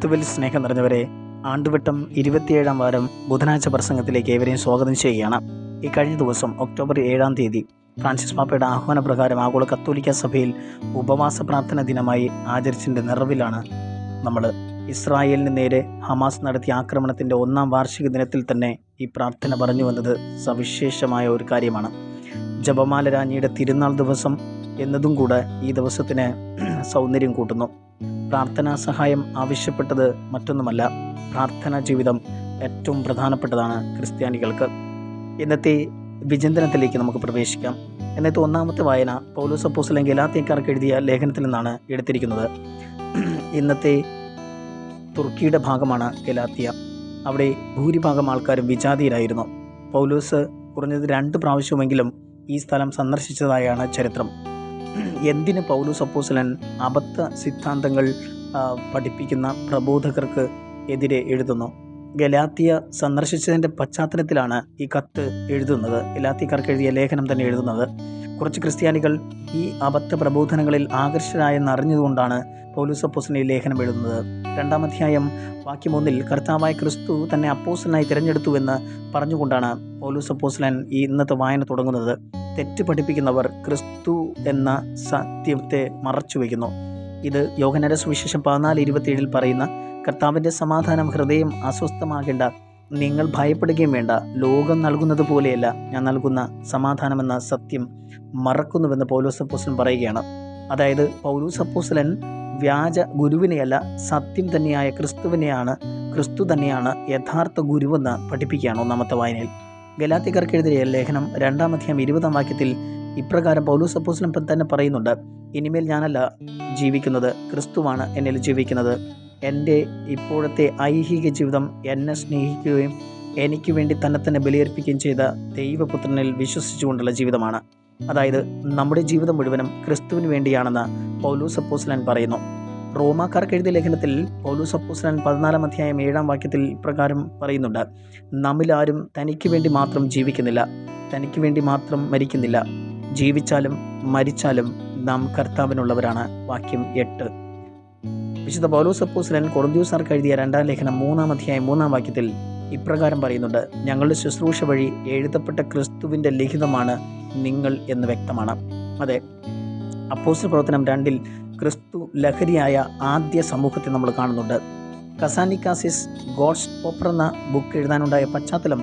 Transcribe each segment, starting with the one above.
ക്രിസ്തുവിൽ സ്നേഹം നിറഞ്ഞവരെ ആണ്ടുവട്ടം ഇരുപത്തിയേഴാം വാരം ബുധനാഴ്ച പ്രസംഗത്തിലേക്ക് ഏവരെയും സ്വാഗതം ചെയ്യുകയാണ്. ഈ കഴിഞ്ഞ ദിവസം ഒക്ടോബർ ഏഴാം തീയതി ഫ്രാൻസിസ് പാപ്പയുടെ ആഹ്വാനപ്രകാരം ആഗോള കത്തോലിക്ക സഭയിൽ ഉപവാസ പ്രാർത്ഥന ദിനമായി ആചരിച്ചതിന്റെ നിറവിലാണ് നമ്മൾ ഇസ്രായേലിന് നേരെ ഹമാസ് നടത്തിയ ആക്രമണത്തിന്റെ ഒന്നാം വാർഷിക ദിനത്തിൽ തന്നെ ഈ പ്രാർത്ഥന പറഞ്ഞു വന്നത് സവിശേഷമായ ഒരു കാര്യമാണ്. ജപമാല രാജ്ഞിയുടെ തിരുനാൾ ദിവസം എന്നതും കൂടെ ഈ ദിവസത്തിന് സൗന്ദര്യം കൂട്ടുന്നു. പ്രാർത്ഥനാ സഹായം ആവശ്യപ്പെട്ടത് മറ്റൊന്നുമല്ല. പ്രാർത്ഥനാ ജീവിതം ഏറ്റവും പ്രധാനപ്പെട്ടതാണ് ക്രിസ്ത്യാനികൾക്ക്. ഇന്നത്തെ വിചിന്തനത്തിലേക്ക് നമുക്ക് പ്രവേശിക്കാം. ഇന്നത്തെ ഒന്നാമത്തെ വായന പൗലോസ് അപ്പോസ്തലൻ ഗലാത്യക്കാർക്ക് എഴുതിയ ലേഖനത്തിൽ നിന്നാണ് എടുത്തിരിക്കുന്നത്. ഇന്നത്തെ തുർക്കിയുടെ ഭാഗമാണ് ഗലാത്തിയ. അവിടെ ഭൂരിഭാഗം ആൾക്കാരും വിജാതിയിലായിരുന്നു പൗലോസ് കുറഞ്ഞത് രണ്ട് പ്രാവശ്യമെങ്കിലും ഈ സ്ഥലം സന്ദർശിച്ചതായാണ് ചരിത്രം. എന്തിന് പൗലോസ് അപ്പോസ്തലൻ അബദ്ധ സിദ്ധാന്തങ്ങൾ പഠിപ്പിക്കുന്ന പ്രബോധകർക്ക് എതിരെ എഴുതുന്നു? ഗലാത്തിയ സന്ദർശിച്ചതിന്റെ പശ്ചാത്തലത്തിലാണ് ഈ കത്ത് എഴുതുന്നത്. ഗലാത്തിക്കാർക്ക് എഴുതിയ ലേഖനം തന്നെ എഴുതുന്നത്. കുറച്ച് ക്രിസ്ത്യാനികൾ ഈ അബദ്ധ പ്രബോധനങ്ങളിൽ ആകർഷകരായെന്ന് അറിഞ്ഞതുകൊണ്ടാണ് പൗലൂസ് ഈ ലേഖനം എഴുതുന്നത്. രണ്ടാം അധ്യായം വാക്യം ഒന്നിൽ കർത്താവായ ക്രിസ്തു തന്നെ അപ്പോസനായി തിരഞ്ഞെടുത്തുവെന്ന് പറഞ്ഞുകൊണ്ടാണ് പൗലൂസ് അപ്പോസ്ലൻ ഈ ഇന്നത്തെ വായന തുടങ്ങുന്നത്. തെറ്റ് പഠിപ്പിക്കുന്നവർ ക്രിസ്തു എന്ന സത്യത്തെ മറച്ചു വയ്ക്കുന്നു. ഇത് യോഹനര സുവിശേഷം പതിനാല് ഇരുപത്തിയേഴിൽ പറയുന്ന കർത്താവിന്റെ സമാധാനം ഹൃദയം അസ്വസ്ഥമാകേണ്ട നിങ്ങൾ ഭയപ്പെടുകയും വേണ്ട ലോകം നൽകുന്നത് പോലെയല്ല ഞാൻ നൽകുന്ന സമാധാനമെന്ന സത്യം മറക്കുന്നുവെന്ന് പൗലൂസ് അപ്പോസൻ പറയുകയാണ്. അതായത് പൗലൂസ് അപ്പോസലൻ വ്യാജ ഗുരുവിനെയല്ല സത്യം തന്നെയായ ക്രിസ്തുവിനെയാണ് ക്രിസ്തു തന്നെയാണ് യഥാർത്ഥ ഗുരുവെന്ന് പഠിപ്പിക്കുകയാണ് ഒന്നാമത്തെ വായനയിൽ. ഗലാത്തിക്കാർക്ക് എഴുതിയ ലേഖനം രണ്ടാം അധ്യായം ഇരുപതാം വാക്യത്തിൽ ഇപ്രകാരം പൗലൂസ് അപ്പോസ്ലൻ തന്നെ പറയുന്നുണ്ട് ഇനിമേൽ ഞാനല്ല ജീവിക്കുന്നത് ക്രിസ്തുവാണ് എന്നിൽ ജീവിക്കുന്നത്. എന്റെ ഇപ്പോഴത്തെ ഐഹിക ജീവിതം എന്നെ സ്നേഹിക്കുകയും എനിക്ക് വേണ്ടി തന്നെ തന്നെ ബലിയർപ്പിക്കുകയും ചെയ്ത ദൈവപുത്രനിൽ വിശ്വസിച്ചുകൊണ്ടുള്ള ജീവിതമാണ്. അതായത് നമ്മുടെ ജീവിതം മുഴുവനും ക്രിസ്തുവിന് വേണ്ടിയാണെന്ന് പൗലൂസ് അപ്പോസ്ലൻ പറയുന്നു. റോമാക്കാർക്ക് എഴുതിയ ലേഖനത്തിൽ പൗലൂസ് അപ്പോസ്ലൻ പതിനാലാം അധ്യായം ഏഴാം വാക്യത്തിൽ ഇപ്രകാരം പറയുന്നുണ്ട് നമ്മിലാരും തനിക്ക് വേണ്ടി മാത്രം ജീവിക്കുന്നില്ല തനിക്ക് വേണ്ടി മാത്രം മരിക്കുന്നില്ല. ജീവിച്ചാലും മരിച്ചാലും നാം കർത്താവിനുള്ളവരാണ്. വാക്യം എട്ട്. വിശുദ്ധ പൗലോസ് അപ്പോസ്ലൻ കൊറന്തിയൂസാർക്ക് എഴുതിയ രണ്ടാം ലേഖനം മൂന്നാം അധ്യായം മൂന്നാം വാക്യത്തിൽ ഇപ്രകാരം പറയുന്നുണ്ട് ഞങ്ങളുടെ ശുശ്രൂഷ വഴി എഴുതപ്പെട്ട ക്രിസ്തുവിന്റെ ലിഖിതമാണ് നിങ്ങൾ എന്ന് വ്യക്തമാണ്. അതെ അപ്പോസ്റ്റൽ പ്രവർത്തനം രണ്ടിൽ ക്രിസ്തു ലഹരിയായ ആദ്യ സമൂഹത്തെ നമ്മൾ കാണുന്നുണ്ട്. കസാനിക്കാസിസ് ഗോഡ്സ് ഓപ്പർ എന്ന ബുക്ക് എഴുതാനുണ്ടായ പശ്ചാത്തലം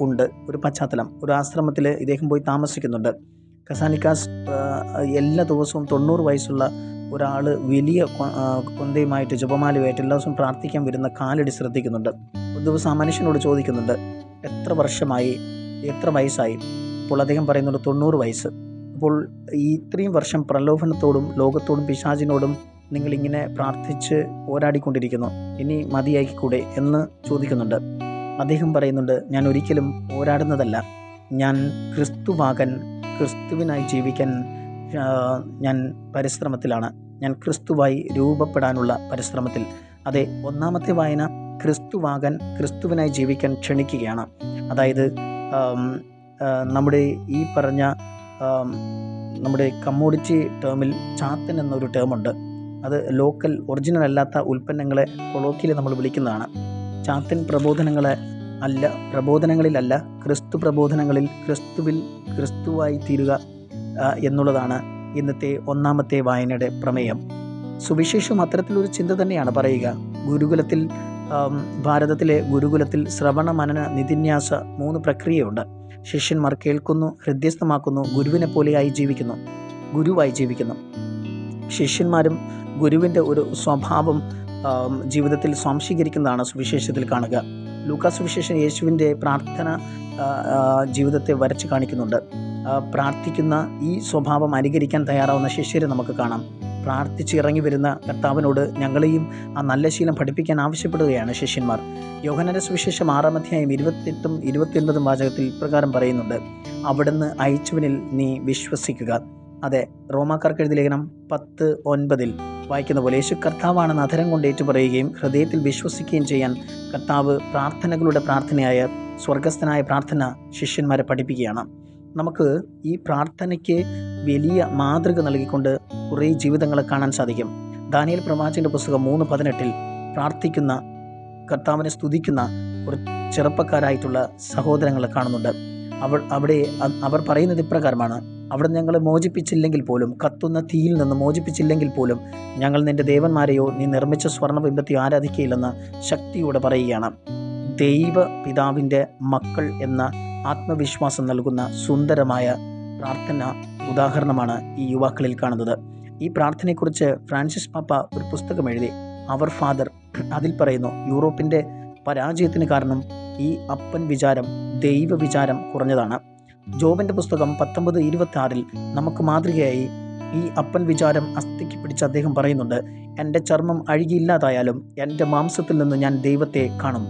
ഉണ്ട്. ഒരു പശ്ചാത്തലം. ഒരു ആശ്രമത്തിൽ ഇദ്ദേഹം പോയി താമസിക്കുന്നുണ്ട്. കസാനിക്കാസ് എല്ലാ ദിവസവും തൊണ്ണൂറ് വയസ്സുള്ള ഒരാൾ വലിയ കൊന്തയുമായിട്ട് ജപമാലയുമായിട്ട് എല്ലാ ദിവസവും പ്രാർത്ഥിക്കാൻ വരുന്ന കാലടി ശ്രദ്ധിക്കുന്നുണ്ട്. ഒരു ദിവസം ആ മനുഷ്യനോട് ചോദിക്കുന്നുണ്ട് എത്ര വർഷമായി? എത്ര വയസ്സായി? അപ്പോൾ അദ്ദേഹം പറയുന്നുണ്ട് തൊണ്ണൂറ് വയസ്സ്. അപ്പോൾ ഈ ഇത്രയും വർഷം പ്രലോഭനത്തോടും ലോകത്തോടും പിശാചിനോടും നിങ്ങളിങ്ങനെ പ്രാർത്ഥിച്ച് പോരാടിക്കൊണ്ടിരിക്കുന്നു. ഇനി മതിയാക്കിക്കൂടെ എന്ന് ചോദിക്കുന്നുണ്ട്. അദ്ദേഹം പറയുന്നുണ്ട് ഞാൻ ഒരിക്കലും പോരാടുന്നതല്ല. ഞാൻ ക്രിസ്തുവാകൻ ക്രിസ്തുവിനായി ജീവിക്കാൻ ഞാൻ പരിശ്രമത്തിലാണ്. ഞാൻ ക്രിസ്തുവായി രൂപപ്പെടാനുള്ള പരിശ്രമത്തിൽ. അതെ ഒന്നാമത്തെ വായന ക്രിസ്തുവാകൻ ക്രിസ്തുവിനായി ജീവിക്കാൻ ക്ഷണിക്കുകയാണ്. അതായത് നമ്മുടെ ഈ പറഞ്ഞ നമ്മുടെ കമ്മോഡിറ്റി ടേമിൽ ചാത്തൻ എന്നൊരു ടേമുണ്ട് അത് ലോക്കൽ ഒറിജിനൽ അല്ലാത്ത ഉൽപ്പന്നങ്ങളെ കൊളോക്കിയിൽ നമ്മൾ വിളിക്കുന്നതാണ്. ചാത്തൻ പ്രബോധനങ്ങളെ അല്ല പ്രബോധനങ്ങളിലല്ല ക്രിസ്തു പ്രബോധനങ്ങളിൽ ക്രിസ്തുവിൽ ക്രിസ്തുവായി തീരുക എന്നുള്ളതാണ് ഇന്നത്തെ ഒന്നാമത്തെ വായനയുടെ പ്രമേയം. സുവിശേഷം അത്തരത്തിലൊരു ചിന്ത തന്നെയാണ് പറയുക. ഗുരുകുലത്തിൽ ഭാരതത്തിലെ ഗുരുകുലത്തിൽ ശ്രവണ മനന നിതിന്യാസ മൂന്ന് പ്രക്രിയയുണ്ട്. ശിഷ്യന്മാർ കേൾക്കുന്നു ഹൃദ്യസ്ഥമാക്കുന്നു ഗുരുവിനെ പോലെയായി ജീവിക്കുന്നു ഗുരുവായി ജീവിക്കുന്നു. ശിഷ്യന്മാരും ഗുരുവിന്റെ ഒരു സ്വഭാവം ജീവിതത്തിൽ സ്വാംശീകരിക്കുന്നതാണ് സുവിശേഷത്തിൽ കാണുക. ലൂക്കാസ് സുവിശേഷം യേശുവിന്റെ പ്രാർത്ഥന ജീവിതത്തെ വരച്ച് കാണിക്കുന്നുണ്ട്. പ്രാർത്ഥിക്കുന്ന ഈ സ്വഭാവം അനുകരിക്കാൻ തയ്യാറാവുന്ന ശിഷ്യരെ നമുക്ക് കാണാം. പ്രാർത്ഥിച്ച് ഇറങ്ങി വരുന്ന കർത്താവിനോട് ഞങ്ങളെയും ആ നല്ല ശീലം പഠിപ്പിക്കാൻ ആവശ്യപ്പെടുകയാണ് ശിഷ്യന്മാർ. യോഹനന്റെ സുവിശേഷം ആറാം അധ്യായം ഇരുപത്തെട്ടും ഇരുപത്തിയൊൻപതും വാചകത്തിൽ ഇപ്രകാരം പറയുന്നുണ്ട്. അവിടുന്ന് അയച്ചവനിൽ നീ വിശ്വസിക്കുക. അതെ റോമാക്കാർക്ക് എഴുതി ലേഖനം പത്ത് ഒൻപതിൽ വായിക്കുന്ന പോലെ യേശു കർത്താവാണ് അധരം കൊണ്ട് ഏറ്റുപറയുകയും ഹൃദയത്തിൽ വിശ്വസിക്കുകയും ചെയ്യാൻ കർത്താവ് പ്രാർത്ഥനകളുടെ പ്രാർത്ഥനയായ സ്വർഗസ്ഥനായ പ്രാർത്ഥന ശിഷ്യന്മാരെ പഠിപ്പിക്കുകയാണ്. നമുക്ക് ഈ പ്രാർത്ഥനയ്ക്ക് വലിയ മാതൃക നൽകിക്കൊണ്ട് കുറേ ജീവിതങ്ങളെ കാണാൻ സാധിക്കും. ദാനിയൽ പ്രവാചകന്റെ പുസ്തകം മൂന്ന് പതിനെട്ടിൽ പ്രാർത്ഥിക്കുന്ന കർത്താവിനെ സ്തുതിക്കുന്ന ഒരു ചെറുപ്പക്കാരായിട്ടുള്ള സഹോദരങ്ങളെ കാണുന്നുണ്ട്. അവൾ അവിടെ അവർ പറയുന്നത് ഇപ്രകാരമാണ് അവിടെ ഞങ്ങളെ മോചിപ്പിച്ചില്ലെങ്കിൽ പോലും കത്തുന്ന തീയിൽ നിന്ന് മോചിപ്പിച്ചില്ലെങ്കിൽ പോലും ഞങ്ങൾ നിന്റെ ദേവന്മാരെയോ നീ നിർമ്മിച്ച സ്വർണബിംബത്തെയോ ആരാധിക്കുകയില്ലെന്ന് ശക്തിയോടെ പറയുകയാണ്. ദൈവ പിതാവിന്റെ മക്കൾ എന്ന ആത്മവിശ്വാസം നൽകുന്ന സുന്ദരമായ പ്രാർത്ഥന ഉദാഹരണമാണ് ഈ യുവാക്കളിൽ കാണുന്നത്. ഈ പ്രാർത്ഥനയെക്കുറിച്ച് ഫ്രാൻസിസ് പാപ്പ ഒരു പുസ്തകം എഴുതി അവർ ഫാദർ അതിൽ പറയുന്നു യൂറോപ്പിന്റെ പരാജയത്തിന് കാരണം ഈ അപ്പൻ വിചാരം ദൈവ വിചാരം കുറഞ്ഞതാണ്. ജോബിന്റെ പുസ്തകം പത്തൊമ്പത് ഇരുപത്തി ആറിൽ നമുക്ക് മാതൃകയായി ഈ അപ്പൻ വിചാരം അസ്ഥിക്ക് പിടിച്ച് അദ്ദേഹം പറയുന്നുണ്ട് എന്റെ ചർമ്മം അഴുകിയില്ലാതായാലും എന്റെ മാംസത്തിൽ നിന്ന് ഞാൻ ദൈവത്തെ കാണും.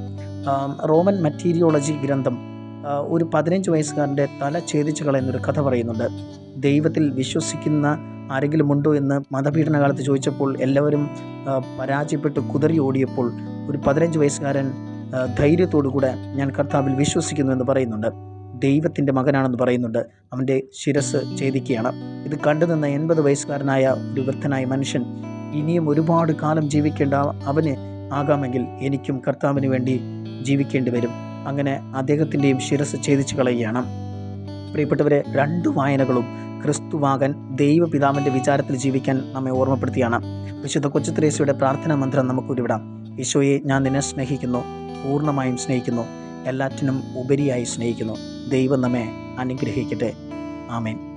റോമൻ മറ്റീരിയോളജി ഗ്രന്ഥം ഒരു പതിനഞ്ച് വയസ്സുകാരന്റെ തല ഛേദിച്ചു കളയുന്നൊരു കഥ പറയുന്നുണ്ട്. ദൈവത്തിൽ വിശ്വസിക്കുന്ന ആരെങ്കിലും ഉണ്ടോ എന്ന് മതപീഡന കാലത്ത് ചോദിച്ചപ്പോൾ എല്ലാവരും പരാജയപ്പെട്ട് കുതറി ഓടിയപ്പോൾ ഒരു പതിനഞ്ച് വയസ്സുകാരൻ ധൈര്യത്തോടു ധൈര്യത്തോടുകൂടെ ഞാൻ കർത്താവിൽ വിശ്വസിക്കുന്നു എന്ന് പറയുന്നുണ്ട്. ദൈവത്തിന്റെ മകനാണെന്ന് പറയുന്നുണ്ട്. അവന്റെ ശിരസ് ഛേദിക്കുകയാണ്. ഇത് കണ്ടു നിന്ന എൺപത് വയസ്സുകാരനായ ഒരു വൃദ്ധനായ മനുഷ്യൻ ഇനിയും ഒരുപാട് കാലം ജീവിക്കേണ്ട അവന് ആകാമെങ്കിൽ എനിക്കും കർത്താവിന് വേണ്ടി ജീവിക്കേണ്ടി വരും. അങ്ങനെ അദ്ദേഹത്തിന്റെയും ശിരസ് ഛേദിച്ചു കളയുകയാണ്. പ്രിയപ്പെട്ടവരെ രണ്ട് വായനകളും ക്രിസ്തുവാകൻ ദൈവപിതാവിന്റെ വിചാരത്തിൽ ജീവിക്കാൻ നമ്മെ ഓർമ്മപ്പെടുത്തിയാണ്. വിശുദ്ധ കൊച്ചുത്രേശയുടെ പ്രാർത്ഥനാ മന്ത്രം നമുക്ക് ഉരുവിടാം ഈശോയെ ഞാൻ നിന്നെ സ്നേഹിക്കുന്നു പൂർണമായും സ്നേഹിക്കുന്നു എല്ലാറ്റിനും ഉപരിയായി സ്നേഹിക്കുന്നു. ദൈവം നമ്മെ അനുഗ്രഹിക്കട്ടെ. ആമേൻ.